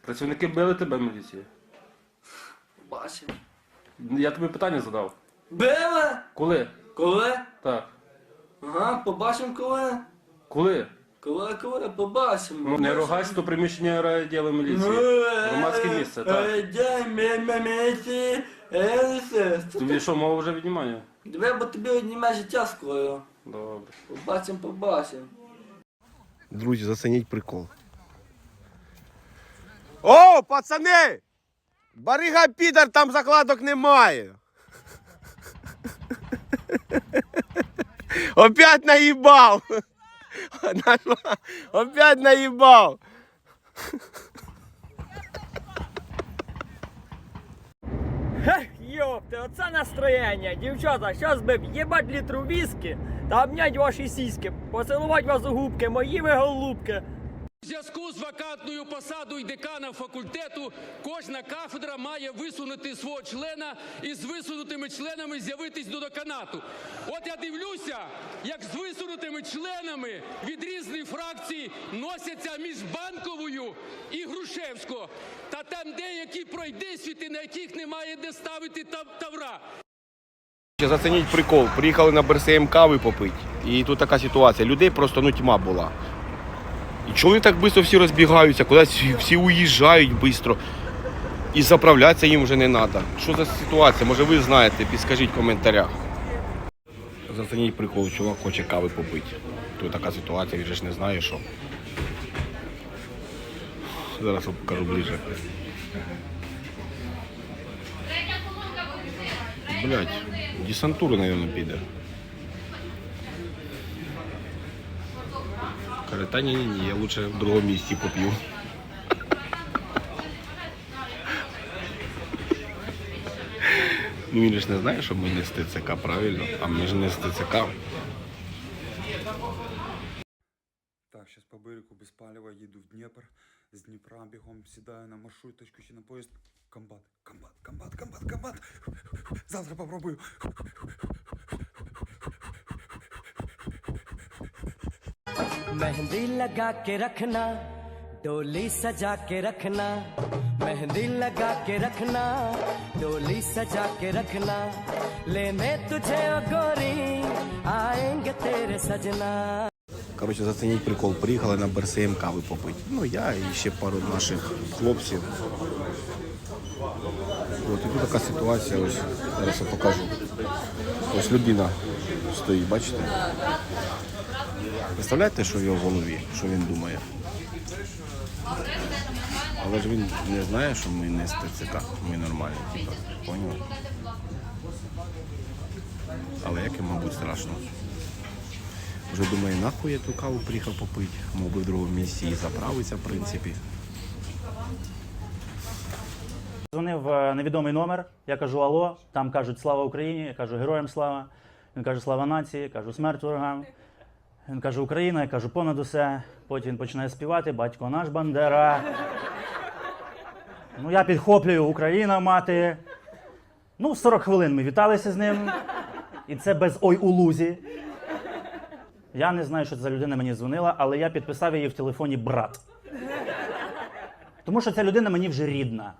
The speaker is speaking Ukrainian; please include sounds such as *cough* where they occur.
Працівники били тебе міліції. Бачив. Я тобі питання задав. Били? Коли? Коли? Так. Ага, побачимо коли. Коли? Коли, коли, побачимо. Ну, не рогась, то приміщення райділу міліції. Громадське місце, так. Тобі що, мова вже віднімання? Диви, бо тобі одніме життя скоро. Добре. Побачимо, побачимо. Друзі, зацініть прикол. О, пацани! Барига підар, там закладок немає. *laughs* Опять наїбав. *laughs* Опять наїбав. Йопте, оце настроєння. Дівчата, щас би в'єбать літру віскі та обнять ваші сіськи, поцілувати вас у губки, мої ви голубки. У зв'язку з вакантною посадою декана факультету кожна кафедра має висунути свого члена і з висунутими членами з'явитись до деканату. От я дивлюся, як з висунутими членами від різних фракцій носяться між банковою і Грушевського. Та там деякі пройдисвіти, на яких немає де ставити тав- тавра. Зацініть прикол. Приїхали на БРСМ кави попити. І тут така ситуація. Людей просто ну тьма була. І чого вони так швидко всі розбігаються, кудись всі- уїжджають швидко. І заправлятися їм вже не треба. Що за ситуація? Може ви знаєте, підскажіть в коментарях. Зацініть прикол, чувак хоче кави попити. Тут така ситуація, він же ж не знає, що. Зараз я покажу ближче. Блять, десантура, наверное, піде. Каже, та ні, ні, ні, я лучше в другому місці поп'ю. Ну він ж не знає, що ми не з ТЦК, правильно? А ми ж не з ТЦК. Так, сейчас по берегу без палева їду в Дніпр. З Дніпра бігом сідаю на маршруточку чи на поїзд. Комбат, комбат, комбат, комбат, комбат. Завтра попробую. मेहंदी लगा के रखना डोली सजा के रखना मेहंदी लगा के रखना डोली सजा के रखना लेने तुझे ओ गोरी आएंगे तेरे सजना Коротше, зацініть прикол. Приїхали на БРСМ кави попити. Ну, я і ще пару наших хлопців. От, і тут така ситуація, ось зараз я покажу. Ось людина стоїть, бачите? Представляєте, що в його голові, що він думає? Але ж він не знає, що ми не з ТЦК, ми нормальні, типу, поняли? Але як йому, мабуть, страшно. Вже думає, нахуй я ту каву приїхав попити. Мов би в другому місці і заправиться, в принципі. Дзвонив е, невідомий номер. Я кажу Алло. Там кажуть Слава Україні. Я кажу Героям слава. Він каже Слава нації, я кажу смерть ворогам. Він каже Україна, я кажу понад усе. Потім він починає співати Батько наш Бандера. Ну, я підхоплюю Україна мати. Ну, 40 хвилин ми віталися з ним. І це без ой у лузі. Я не знаю, що це за людина мені дзвонила, але я підписав її в телефоні брат. Тому що ця людина мені вже рідна.